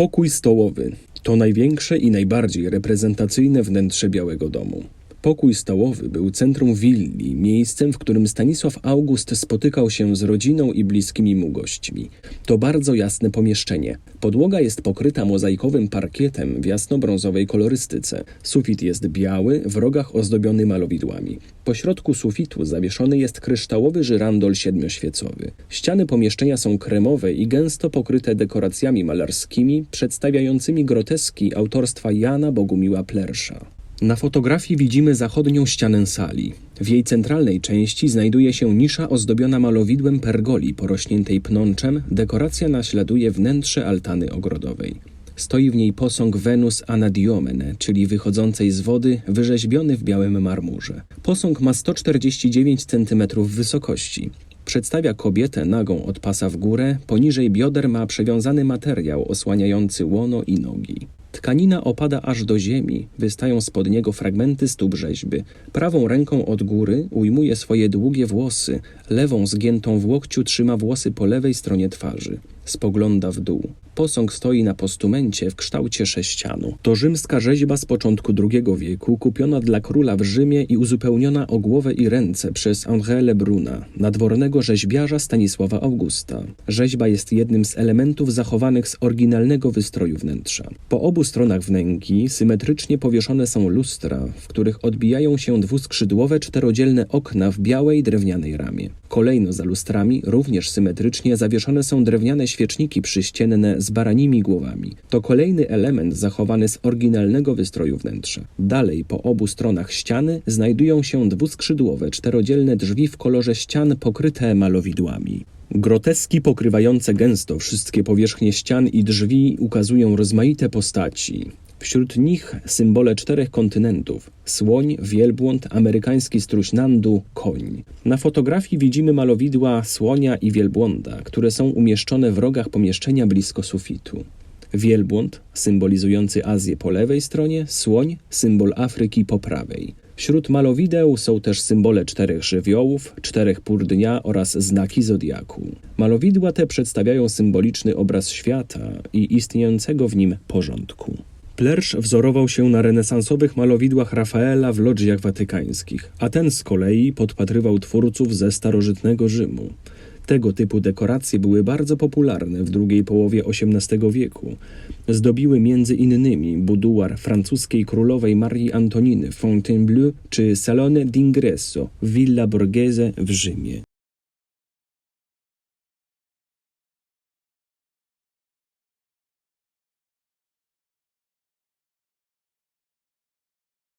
Pokój stołowy to największe i najbardziej reprezentacyjne wnętrze Białego Domu. Pokój stołowy był centrum willi, miejscem, w którym Stanisław August spotykał się z rodziną i bliskimi mu gośćmi. To bardzo jasne pomieszczenie. Podłoga jest pokryta mozaikowym parkietem w jasnobrązowej kolorystyce. Sufit jest biały, w rogach ozdobiony malowidłami. Po środku sufitu zawieszony jest kryształowy żyrandol siedmioświecowy. Ściany pomieszczenia są kremowe i gęsto pokryte dekoracjami malarskimi przedstawiającymi groteski autorstwa Jana Bogumiła Plersza. Na fotografii widzimy zachodnią ścianę sali. W jej centralnej części znajduje się nisza ozdobiona malowidłem pergoli porośniętej pnączem. Dekoracja naśladuje wnętrze altany ogrodowej. Stoi w niej posąg Wenus Anadiomene, czyli wychodzącej z wody, wyrzeźbiony w białym marmurze. Posąg ma 149 cm wysokości. Przedstawia kobietę nagą od pasa w górę, poniżej bioder ma przewiązany materiał osłaniający łono i nogi. Tkanina opada aż do ziemi, wystają spod niego fragmenty stóp rzeźby. Prawą ręką od góry ujmuje swoje długie włosy, lewą zgiętą w łokciu trzyma włosy po lewej stronie twarzy. Spogląda w dół. Posąg stoi na postumencie w kształcie sześcianu. To rzymska rzeźba z początku II wieku, kupiona dla króla w Rzymie i uzupełniona o głowę i ręce przez André Lebruna, nadwornego rzeźbiarza Stanisława Augusta. Rzeźba jest jednym z elementów zachowanych z oryginalnego wystroju wnętrza. Po obu stronach wnęki symetrycznie powieszone są lustra, w których odbijają się dwuskrzydłowe czterodzielne okna w białej drewnianej ramie. Kolejno za lustrami, również symetrycznie, zawieszone są drewniane świeczniki przyścienne z baranimi głowami. To kolejny element zachowany z oryginalnego wystroju wnętrza. Dalej, po obu stronach ściany, znajdują się dwuskrzydłowe, czterodzielne drzwi w kolorze ścian pokryte malowidłami. Groteski pokrywające gęsto wszystkie powierzchnie ścian i drzwi ukazują rozmaite postaci. Wśród nich symbole czterech kontynentów: słoń, wielbłąd, amerykański struś nandu, koń. Na fotografii widzimy malowidła słonia i wielbłąda, które są umieszczone w rogach pomieszczenia blisko sufitu. Wielbłąd, symbolizujący Azję po lewej stronie, słoń, symbol Afryki po prawej. Wśród malowideł są też symbole czterech żywiołów, czterech pór dnia oraz znaki zodiaku. Malowidła te przedstawiają symboliczny obraz świata i istniejącego w nim porządku. Plersz wzorował się na renesansowych malowidłach Rafaela w lodżiach watykańskich, a ten z kolei podpatrywał twórców ze starożytnego Rzymu. Tego typu dekoracje były bardzo popularne w drugiej połowie XVIII wieku. Zdobiły między innymi buduar francuskiej królowej Marii Antoniny w Fontainebleau czy Salone d'Ingresso Villa Borghese w Rzymie.